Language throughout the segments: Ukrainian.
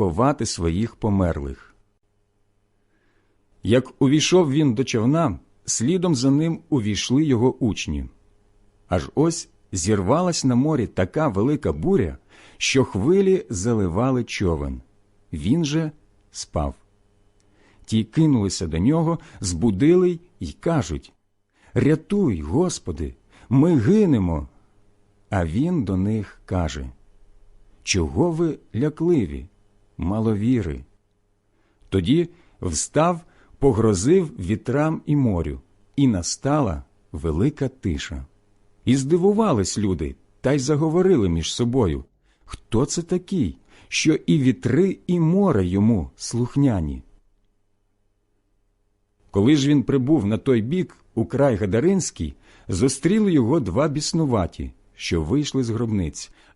ховати своїх померлих. Як увійшов він до човна, слідом за ним увійшли його учні. Аж ось зірвалась на морі така велика буря, що хвилі заливали човен. Він же спав. Ті кинулися до нього, збудили й кажуть Рятуй, Господи, ми гинемо. А він до них каже Чого ви лякливі, маловіри? Тоді встав, погрозив вітрам і морю, і настала велика тиша. І здивувались люди, та й заговорили між собою Хто це такий, що і вітри, і море йому слухняні? Коли ж він прибув на той бік, у край Гадаринський, зустріли його два біснуваті, що вийшли з гробниць,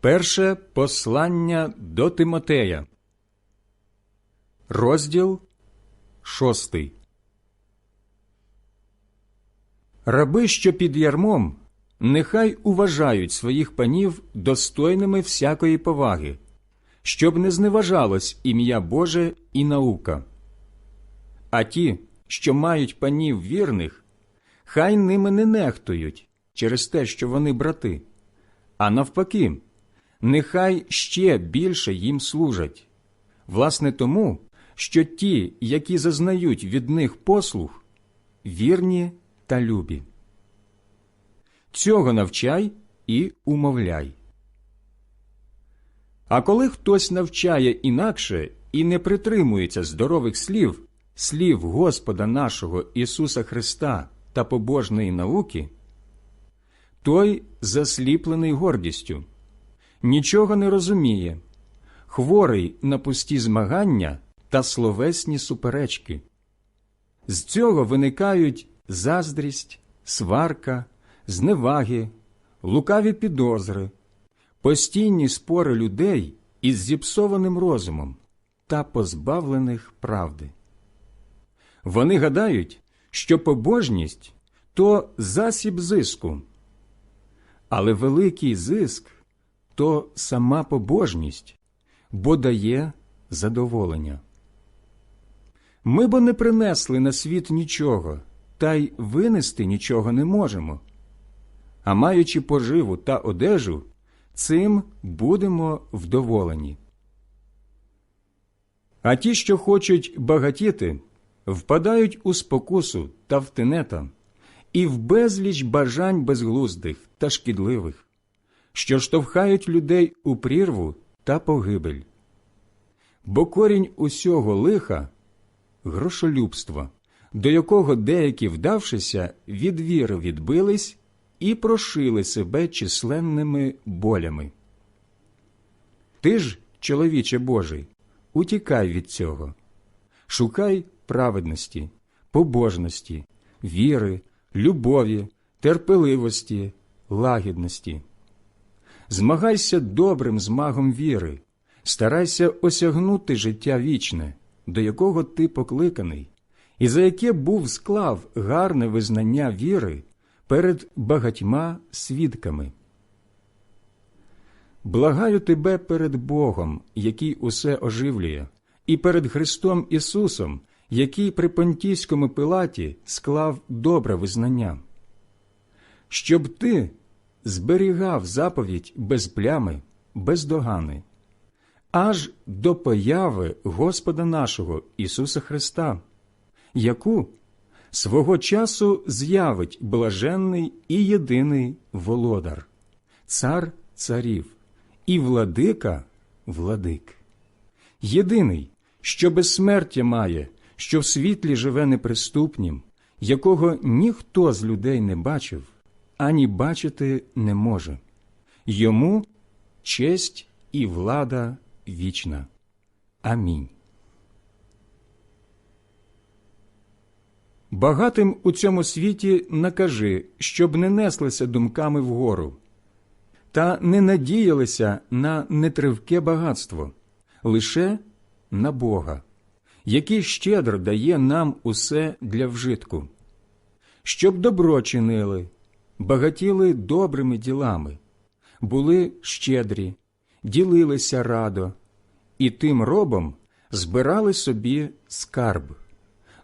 Перше послання до Тимотея, розділ шостий. Раби, що під ярмом, нехай уважають своїх панів достойними всякої поваги, щоб не зневажалось ім'я Боже і наука. А ті, що мають панів вірних, хай ними не нехтують через те, що вони брати, а навпаки нехай ще більше їм служать, власне тому, що ті, які зазнають від них послуг, вірні та любі. Цього навчай і умовляй. А коли хтось навчає інакше і не притримується здорових слів, слів Господа нашого Ісуса Христа та побожної науки, той засліплений гордістю нічого не розуміє, хворий на пусті змагання та словесні суперечки. З цього виникають заздрість, сварка, зневаги, лукаві підозри, постійні спори людей із зіпсованим розумом та позбавлених правди. Вони гадають, що побожність то засіб зиску, але великий зиск то сама побожність, бо дає задоволення. Ми бо не принесли на світ нічого, та й винести нічого не можемо. А маючи поживу та одежу, цим будемо вдоволені. А ті, що хочуть багатіти, впадають у спокусу та в тенета і в безліч бажань безглуздих та шкідливих що штовхають людей у прірву та погибель. Бо корінь усього лиха грошолюбство, до якого деякі, вдавшися, від віри відбились і прошили себе численними болями. Ти ж, чоловіче Божий, утікай від цього, шукай праведності, побожності, віри, любові, терпеливості, лагідності. Змагайся добрим змагом віри, старайся осягнути життя вічне, до якого ти покликаний, і за яке був склав гарне визнання віри перед багатьма свідками. Благаю тебе перед Богом, який усе оживлює, і перед Христом Ісусом, який при Понтійському пилаті склав добре визнання, щоб ти зберігав заповідь без плями, без догани, аж до появи Господа нашого Ісуса Христа, яку свого часу з'явить блаженний і єдиний володар, цар царів і владика владик, єдиний, що безсмертя має, що в світлі живе неприступнім, якого ніхто з людей не бачив ані бачити не може. Йому честь і влада вічна. Амінь. Багатим у цьому світі накажи, щоб не неслися думками вгору, та не надіялися на нетривке багатство, лише на Бога, який щедро дає нам усе для вжитку, щоб добро чинили багатіли добрими ділами, були щедрі, ділилися радо, і тим робом збирали собі скарб,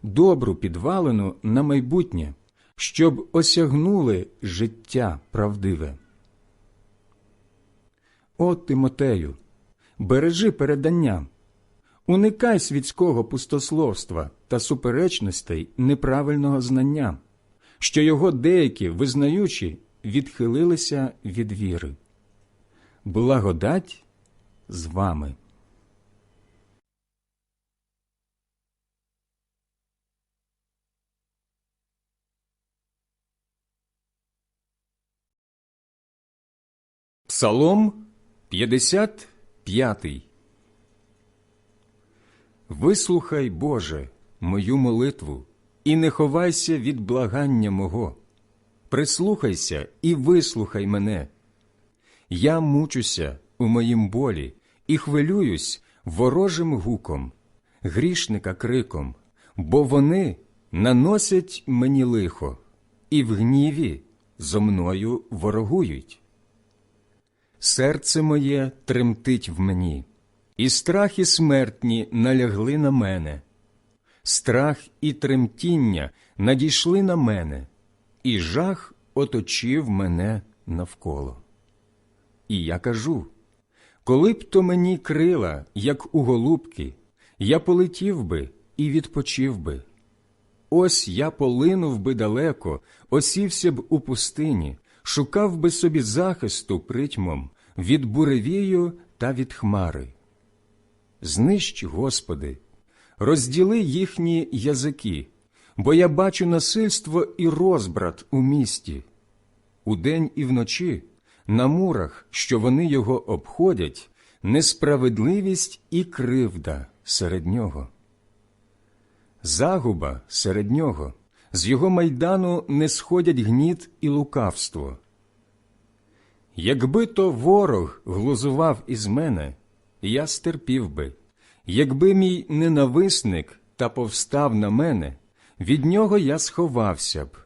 добру підвалину на майбутнє, щоб осягнули життя правдиве. О, Тимотею, бережи передання, уникай світського пустословства та суперечностей неправильного знання, що його деякі, визнаючи, відхилилися від віри. Благодать з вами. Псалом 55 Вислухай, Боже, мою молитву, і не ховайся від благання мого. Прислухайся і вислухай мене. Я мучуся у моїм болі і хвилююсь ворожим гуком, грішника криком, бо вони наносять мені лихо, і в гніві зо мною ворогують. Серце моє тремтить в мені, і страхи смертні налягли на мене. Страх і тремтіння надійшли на мене, і жах оточив мене навколо. І я кажу коли б то мені крила, як у голубки, я полетів би і відпочив би. Ось я полинув би далеко, осівся б у пустині, шукав би собі захисту притьмом від буревію та від хмари. Знищ, Господи, розділи їхні язики, бо я бачу насильство і розбрат у місті. Удень і вночі, на мурах, що вони його обходять, несправедливість і кривда серед нього. Загуба серед нього, з його майдану не сходять гніт і лукавство. Якби то ворог глузував із мене, я стерпів би, якби мій ненависник та повстав на мене, від нього я сховався б.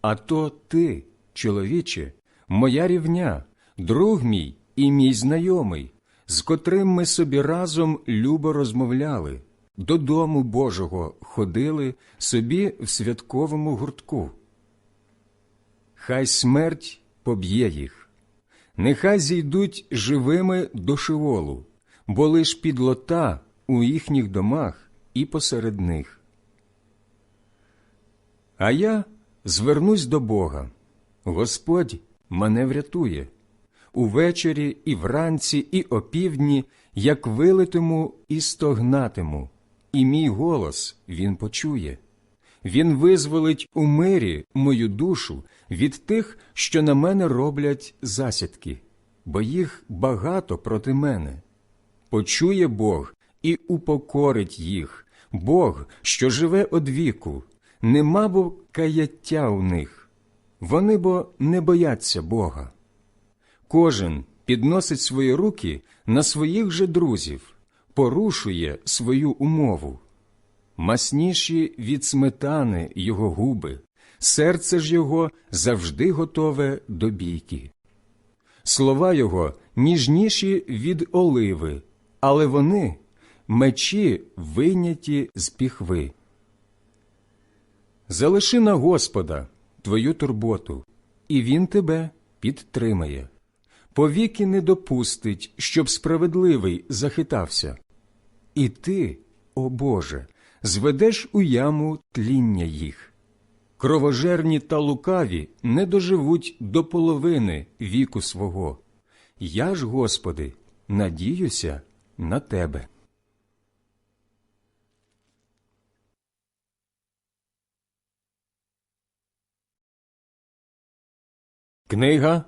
А то ти, чоловіче, моя рівня, друг мій і мій знайомий, з котрим ми собі разом любо розмовляли, додому Божого ходили собі в святковому гуртку. Хай смерть поб'є їх, нехай зійдуть живими до шиволу, бо лиш підлота у їхніх домах і посеред них. А я звернусь до Бога. Господь мене врятує. Увечері і вранці, і опівдні, як вилитиму і стогнатиму, і мій голос він почує. Він визволить у мирі мою душу від тих, що на мене роблять засідки, бо їх багато проти мене. Почує Бог і упокорить їх, Бог, що живе одвіку, нема бо каяття у них. Вони бо не бояться Бога. Кожен підносить свої руки на своїх же друзів, порушує свою умову. Масніші від сметани його губи, серце ж його завжди готове до бійки. Слова його ніжніші від оливи, але вони мечі вийняті з піхви. Залиши на Господа твою турботу, і Він тебе підтримає. Повіки не допустить, щоб справедливий захитався. І ти, о Боже, зведеш у яму тління їх. Кровожерні та лукаві не доживуть до половини віку свого. Я ж, Господи, надіюся на Тебе. Книга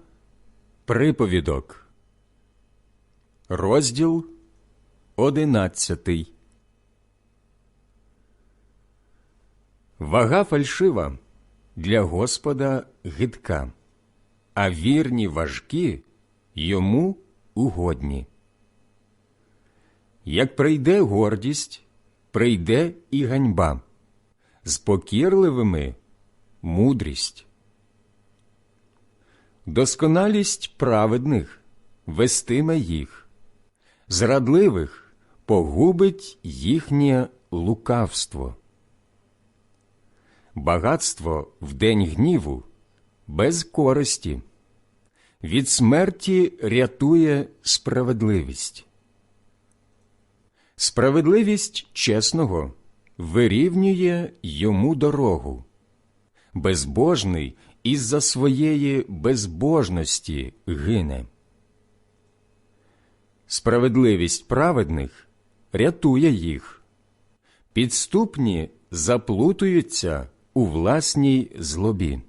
Приповідок, розділ одинадцятий. Вага фальшива для Господа гидка, а вірні важкі йому угодні. Як прийде гордість, прийде і ганьба, з покірливими мудрість. Досконалість праведних вестиме їх, зрадливих погубить їхнє лукавство. Багатство в день гніву без користі, від смерті рятує справедливість. Справедливість чесного вирівнює йому дорогу. Безбожний із-за своєї безбожності гине. Справедливість праведних рятує їх. Підступні заплутуються у власній злобі.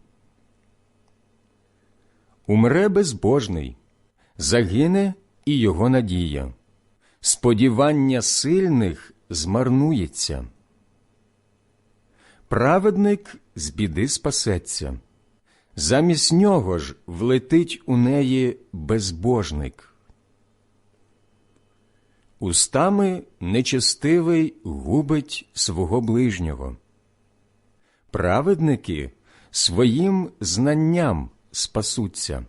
Умре безбожний, загине і його надія. Сподівання сильних змарнується. Праведник з біди спасеться, замість нього ж влетить у неї безбожник. Устами нечестивий губить свого ближнього. Праведники своїм знанням спасуться.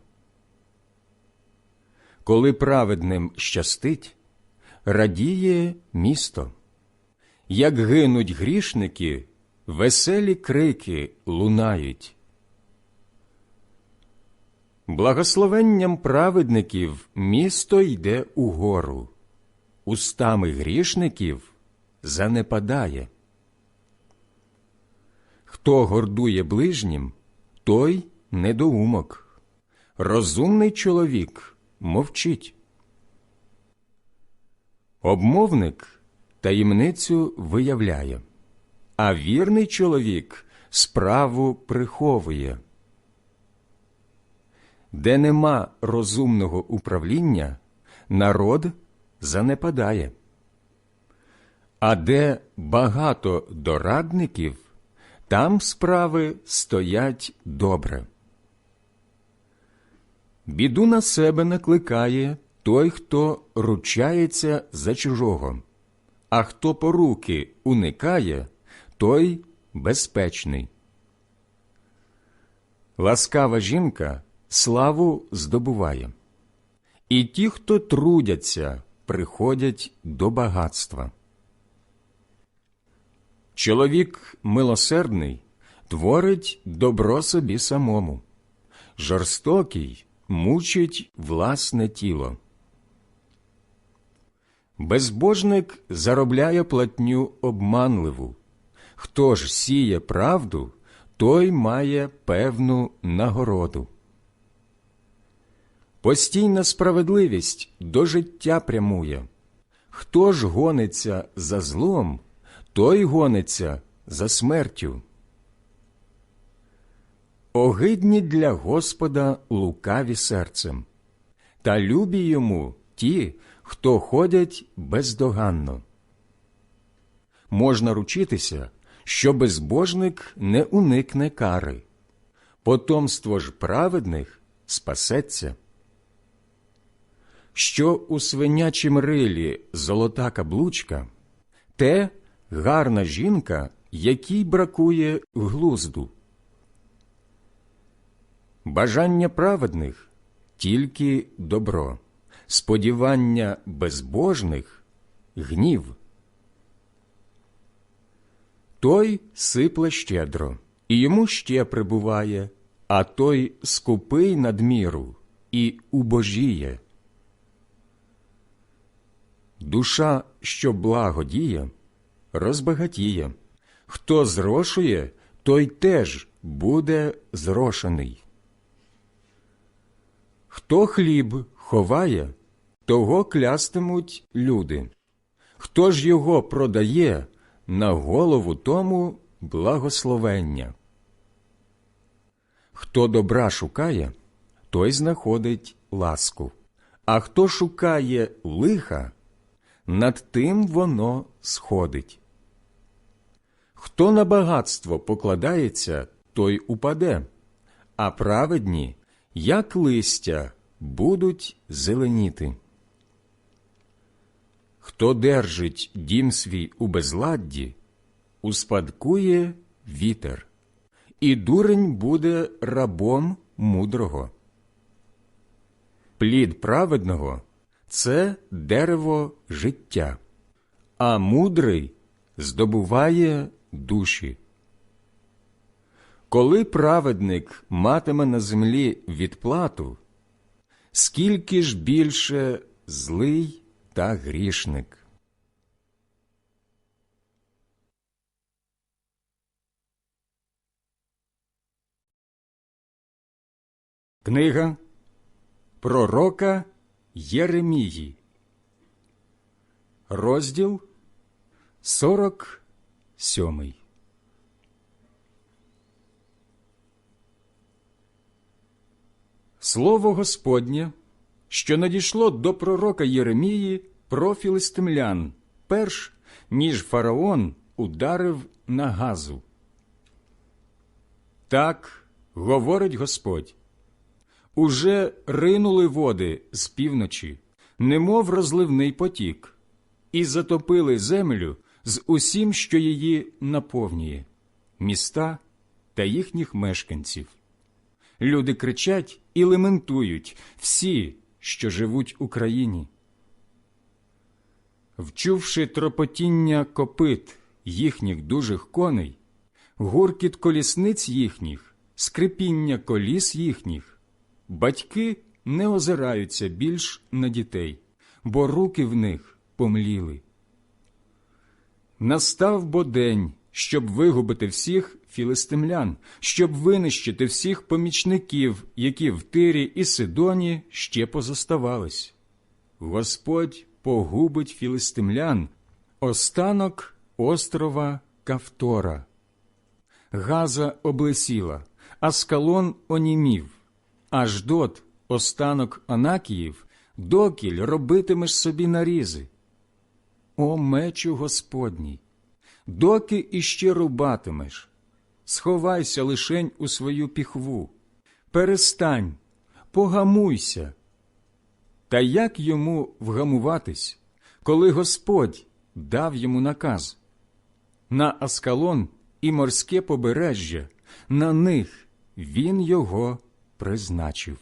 Коли праведним щастить, радіє місто. Як гинуть грішники, веселі крики лунають. Благословенням праведників місто йде угору, устами грішників занепадає. Хто гордує ближнім, той недоумок. Розумний чоловік мовчить. Обмовник таємницю виявляє, а вірний чоловік справу приховує. Де нема розумного управління, народ занепадає. А де багато дорадників, там справи стоять добре. Біду на себе накликає той, хто ручається за чужого, а хто поруки уникає, той безпечний. Ласкава жінка славу здобуває, і ті, хто трудяться, приходять до багатства. Чоловік милосердний творить добро собі самому, жорстокий мучить власне тіло. Безбожник заробляє платню обманливу. Хто ж сіє правду, той має певну нагороду. Постійна справедливість до життя прямує. Хто ж гониться за злом, той гониться за смертю. Огидні для Господа лукаві серцем, та любі йому ті, хто ходять бездоганно. Можна ручитися, що безбожник не уникне кари, потомство ж праведних спасеться. Що у свинячім рилі золота каблучка, те гарна жінка, якій бракує глузду. Бажання праведних тільки добро, сподівання безбожних гнів. Той сипле щедро, і йому ще прибуває, а той скупий надміру і убожіє. Душа, що благо діє, розбагатіє. Хто зрошує, той теж буде зрошений. Хто хліб ховає, того клястимуть люди. Хто ж його продає, на голову тому благословення. Хто добра шукає, той знаходить ласку, а хто шукає лиха, над тим воно сходить. Хто на багатство покладається, той упаде, а праведні, як листя, будуть зеленіти. Хто держить дім свій у безладді, успадкує вітер, і дурень буде рабом мудрого. Плід праведного це дерево життя, а мудрий здобуває душі. Коли праведник матиме на землі відплату, скільки ж більше злий та грішник. Книга Пророка Єремії, розділ 47. Слово Господнє, що надійшло до пророка Єремії про філистимлян, перш ніж фараон ударив на газу. Так говорить Господь. Уже ринули води з півночі, немов розливний потік, і затопили землю з усім, що її наповнює, міста та їхніх мешканців. Люди кричать і лементують всі, що живуть у країні. Вчувши тропотіння копит їхніх дужих коней, гуркіт колісниць їхніх, скрипіння коліс їхніх, батьки не озираються більш на дітей, бо руки в них помліли. Настав бо день, щоб вигубити всіх філистимлян, щоб винищити всіх помічників, які в Тирі і Сидоні ще позоставались. Господь погубить філистимлян, останок острова Кавтора. Газа облесіла, Аскалон онімів, Аждот, останок Анакіїв, докіль робитимеш собі нарізи. О мечу Господній! Доки іще рубатимеш, сховайся лишень у свою піхву, перестань, погамуйся. Та як йому вгамуватись, коли Господь дав йому наказ? На Аскалон і морське побережжя, на них він його призначив.